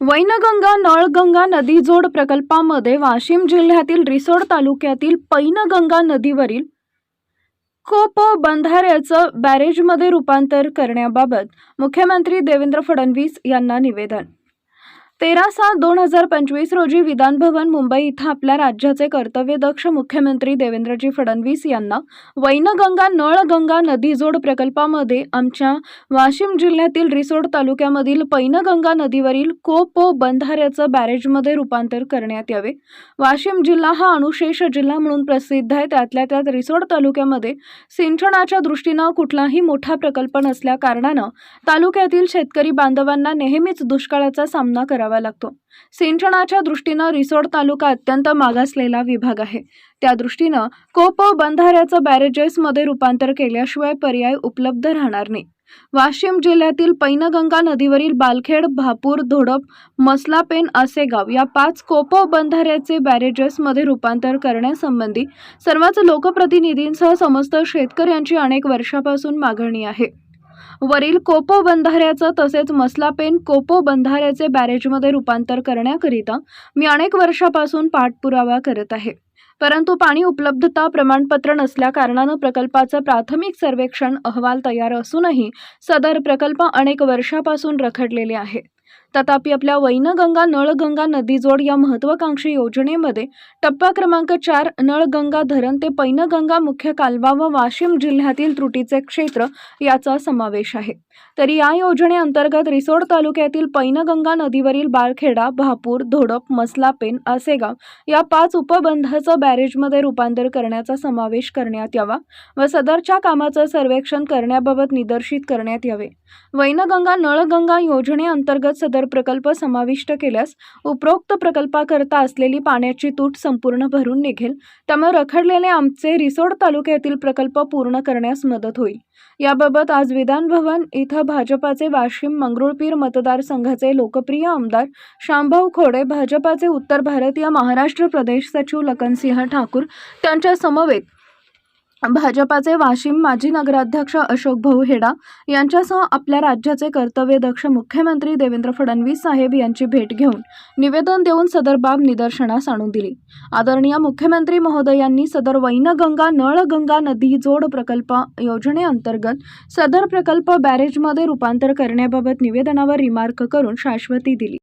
वैनगंगा नळगंगा नदी जोड प्रकल्पामध्ये वाशिम जिल्ह्यातील रिसोड तालुक्यातील पैनगंगा नदीवरील कोप बंधाऱ्याचं बॅरेजमध्ये रूपांतर करण्याबाबत मुख्यमंत्री देवेंद्र फडणवीस यांना निवेदन. तेरा सात दोन हजार पंचवीस रोजी विधानभवन मुंबई इथं आपल्या राज्याचे कर्तव्यदक्ष मुख्यमंत्री देवेंद्रजी फडणवीस यांना वैनगंगा नळगंगा नदी जोड प्रकल्पामध्ये आमच्या वाशिम जिल्ह्यातील रिसोड तालुक्यामधील पैनगंगा नदीवरील कोपो बंधाऱ्याचं बॅरेजमध्ये रूपांतर करण्यात यावे. वाशिम जिल्हा हा अनुशेष जिल्हा म्हणून प्रसिद्ध आहे. त्यातल्या त्यात रिसोड तालुक्यामध्ये सिंचनाच्या दृष्टीनं कुठलाही मोठा प्रकल्प नसल्या कारणानं तालुक्यातील शेतकरी बांधवांना नेहमीच दुष्काळाचा सामना करावा लागतो. सिंचनाच्या दृष्टीनं रिसोड तालुका अत्यंत मागासलेला विभाग आहे. त्या दृष्टीनं कोप बंधाऱ्याचं बॅरेजेसमध्ये रूपांतर केल्याशिवाय पर्याय उपलब्ध राहणार नाही. वाशिम जिल्ह्यातील पैनगंगा नदीवरील बालखेड भापूर धोडप मसलापेन असे गाव या पाच कोपो बंधाऱ्याचे बॅरेजेसमध्ये रूपांतर करण्यासंबंधी सर्वच लोकप्रतिनिधींसह समस्त शेतकऱ्यांची अनेक वर्षापासून मागणी आहे. वरील कोपो बंधाऱ्याचं तसेच मसलापेन कोपो बंधाऱ्याचे बॅरेजमध्ये रूपांतर करण्याकरिता मी अनेक वर्षापासून पाठपुरावा करत आहे. परंतु पाणी उपलब्धता प्रमाणपत्र नसल्या कारणानं प्रकल्पाचं प्राथमिक सर्वेक्षण अहवाल तयार असूनही सदर प्रकल्प अनेक वर्षापासून रखडलेले आहे. तथापि आपल्या वैनगंगा नळगंगा नदीजोड या महत्वाकांक्षी योजनेमध्ये टप्पा क्रमांक चार नळगंगा धरण ते पैनगंगा मुख्य कालवा व वाशिम जिल्ह्यातील त्रुटीचे क्षेत्र याचा समावेश आहे. तरी या योजनेअंतर्गत रिसोड तालुक्यातील पैनगंगा नदीवरील बाळखेडा भापूर धोडप मसलापेन आसेगाव या पाच उपबंधाचं बॅरेजमध्ये रूपांतर करण्याचा समावेश करण्यात यावा व सदरच्या कामाचं सर्वेक्षण करण्याबाबत निदर्शित करण्यात यावे. वैनगंगा नळगंगा योजनेअंतर्गत सदर प्रकल्प समाविष्ट केल्यास उपरोक्त प्रकल्पाकरता असलेली पाण्याची तूट संपूर्ण भरून निघेल. त्यामुळे रखडलेले आमचे रिसोड तालुक्यातील प्रकल्प पूर्ण करण्यास मदत होईल. याबाबत आज विधानभवन इथं भाजपाचे वाशिम मंगरुळपीर मतदारसंघाचे लोकप्रिय आमदार शामभाऊ खोडे भाजपाचे उत्तर भारतीय महाराष्ट्र प्रदेश सचिव लखनसिंह ठाकूर त्यांच्या समवेत भाजपाचे वाशिम माजी नगराध्यक्ष अशोक भाऊ हेडा यांच्यासह आपल्या राज्याचे कर्तव्यदक्ष मुख्यमंत्री देवेंद्र फडणवीस साहेब यांची भेट घेऊन निवेदन देऊन सदर बाब निदर्शनास आणून दिली. आदरणीय मुख्यमंत्री महोदयांनी सदर वैनगंगा नळगंगा नदी जोड प्रकल्प योजनेअंतर्गत सदर प्रकल्प बॅरेजमध्ये रूपांतर करण्याबाबत निवेदनावर रिमार्क करून शाश्वती दिली.